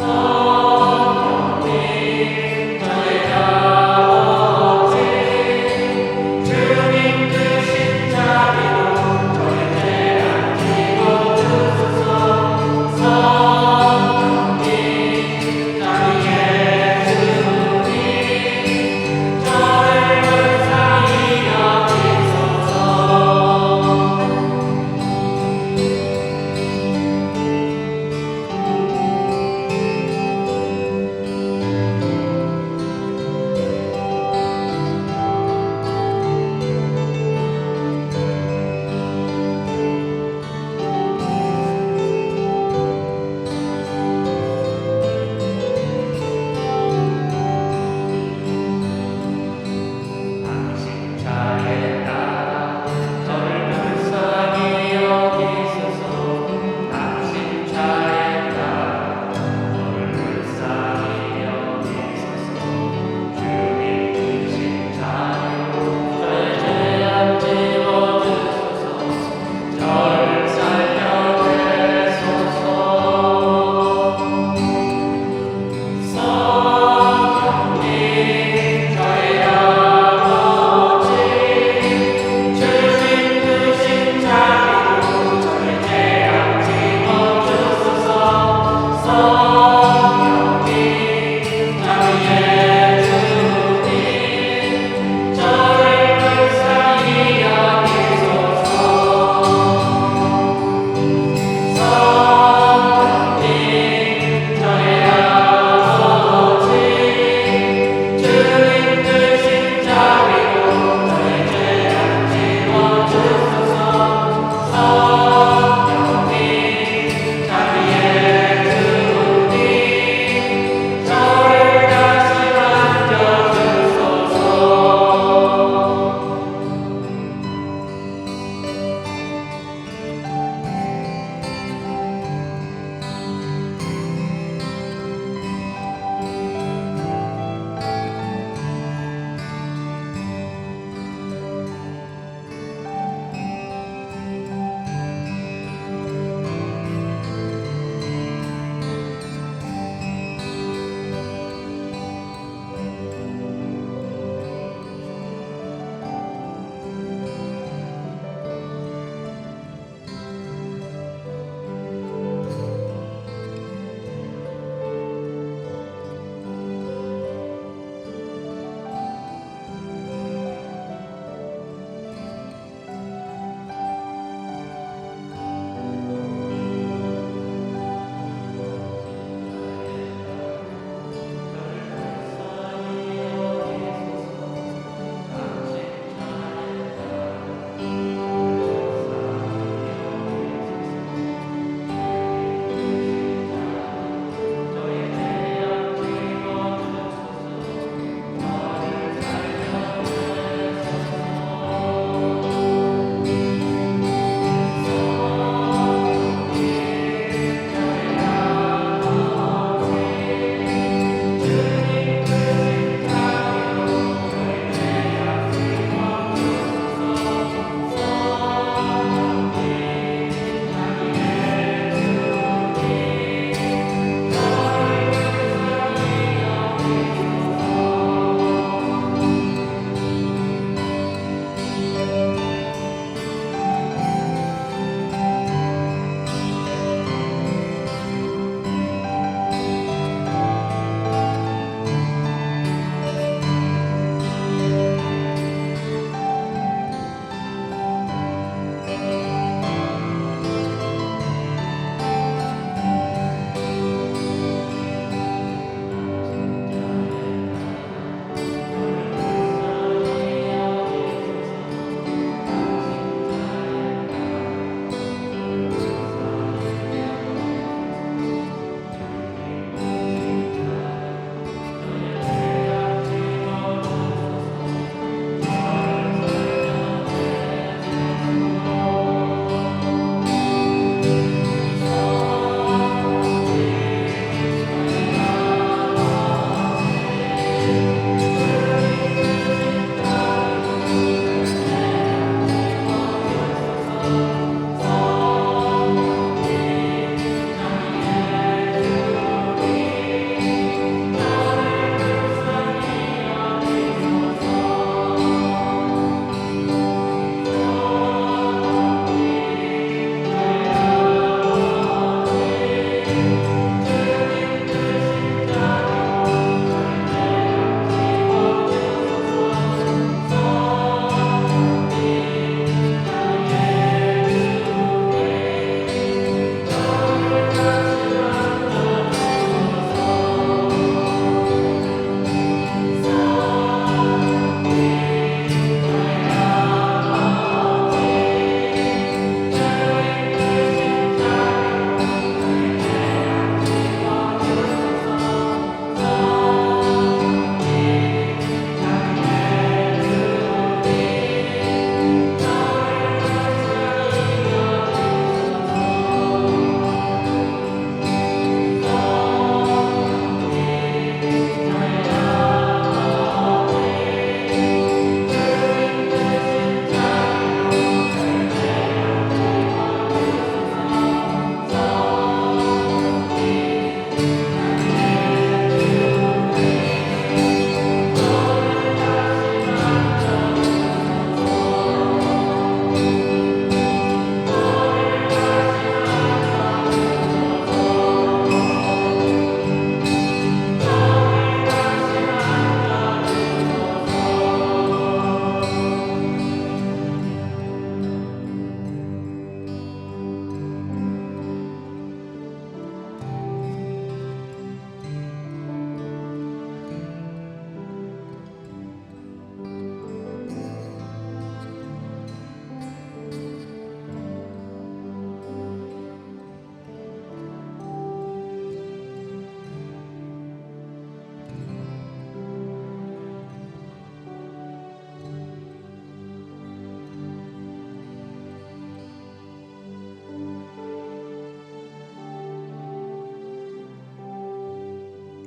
So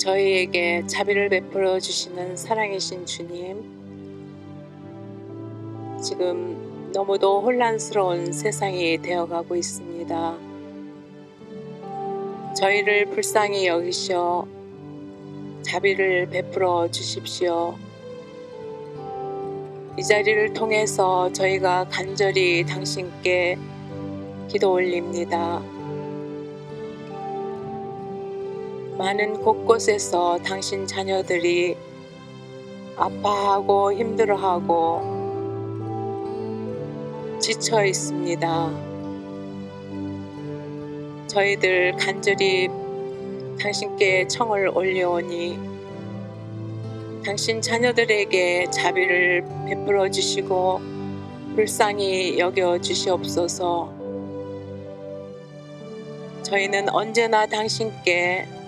저희에게 자비를 베풀어 주시는 사랑이신 주님, 지금 너무도 혼란스러운 세상이 되어가고 있습니다. 저희를 불쌍히 여기시어 자비를 베풀어 주십시오. 이 자리를 통해서 저희가 간절히 당신께 기도 올립니다. 많은 곳곳에서 당신 자녀들이 아파하고 힘들어하고 지쳐 있습니다. 저희들 간절히 당신께 청을 올려오니 당신 자녀들에게 자비를 베풀어 주시고 불쌍히 여겨 주시옵소서. 저희는 언제나 당신께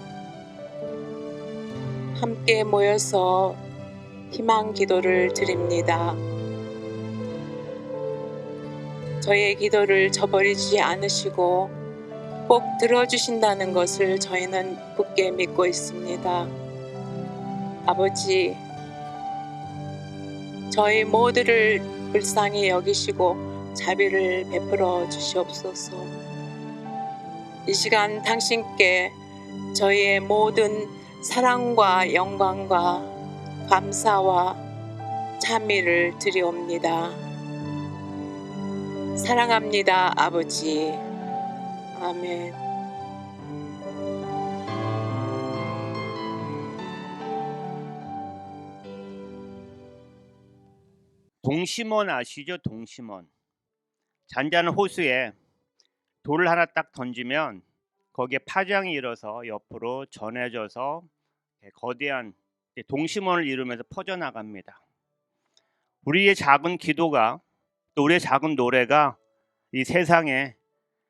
함께 모여서 희망 기도를 드립니다. 저희의 기도를 저버리지 않으시고 꼭 들어주신다는 것을 저희는 굳게 믿고 있습니다. 아버지, 저희 모두를 불쌍히 여기시고 자비를 베풀어 주시옵소서. 이 시간 당신께 저희의 모든 사랑과 영광과 감사와 찬미를 드리옵니다. 사랑합니다, 아버지. 아멘. 동심원 아시죠? 동심원. 잔잔한 호수에 돌을 하나 딱 던지면 거기에 파장이 일어서 옆으로 전해져서 거대한 동심원을 이루면서 퍼져나갑니다. 우리의 작은 기도가 또 우리의 작은 노래가 이 세상에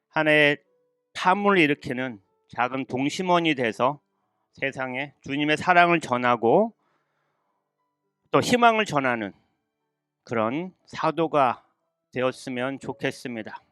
하나의 파문을 일으키는 작은 동심원이 돼서 세상에 주님의 사랑을 전하고 또 희망을 전하는 그런 사도가 되었으면 좋겠습니다.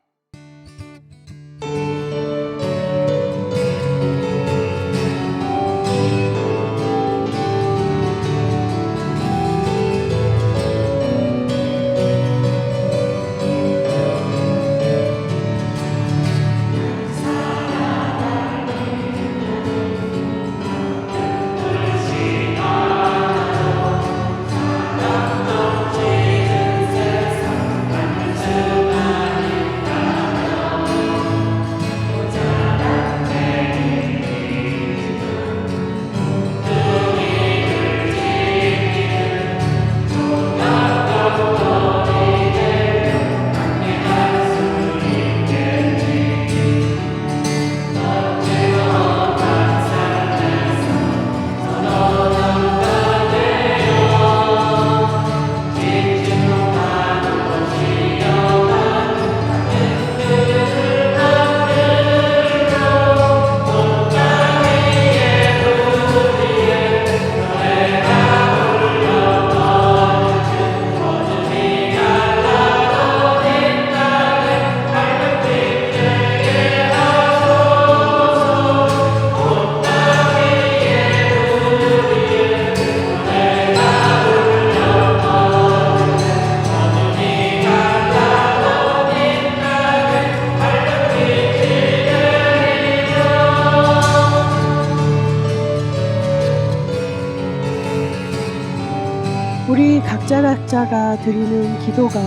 우리 각자 각자가 드리는 기도가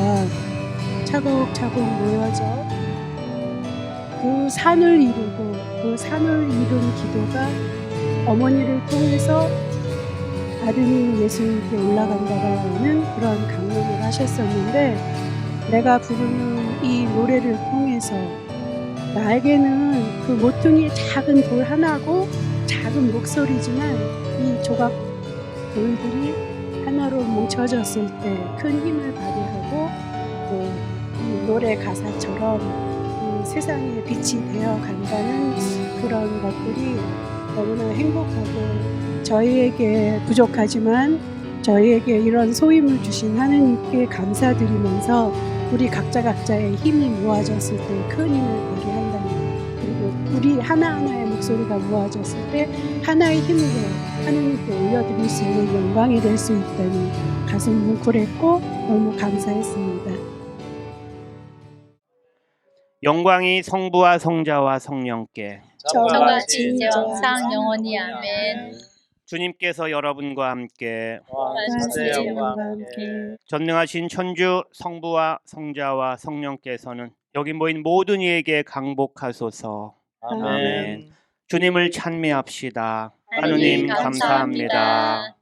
차곡차곡 모여져 그 산을 이루고 그 산을 이룬 기도가 어머니를 통해서 아드님 예수님께 올라간다라는 그런 강론을 하셨었는데 내가 부르는 이 노래를 통해서 나에게는 그 모퉁이 작은 돌 하나고 작은 목소리지만 이 조각 돌들이 하나로 뭉쳐졌을 때 큰 힘을 발휘하고 또이 노래 가사처럼 이 세상에 빛이 되어 간다는 그런 것들이 너무나 행복하고 저희에게 부족하지만 저희에게 이런 소임을 주신 하느님께 감사드리면서 우리 각자 각자의 힘이 모아졌을 때 큰 힘을 그리고 우리 하나하나의 목소리가 모아졌을 때 하나의 힘으로 하느님께 올려드릴 수 있는 영광이 될 수 있다니 가슴 뭉클했고 너무 감사했습니다. 영광이 성부와 성자와 성령께 저같이 영상 영원히 아멘. 주님께서 여러분과 함께 전능하신 천주 성부와 성자와 성령께서는 여기 모인 모든 이에게 강복하소서. 아멘. 주님을 찬미합시다. 하느님 감사합니다.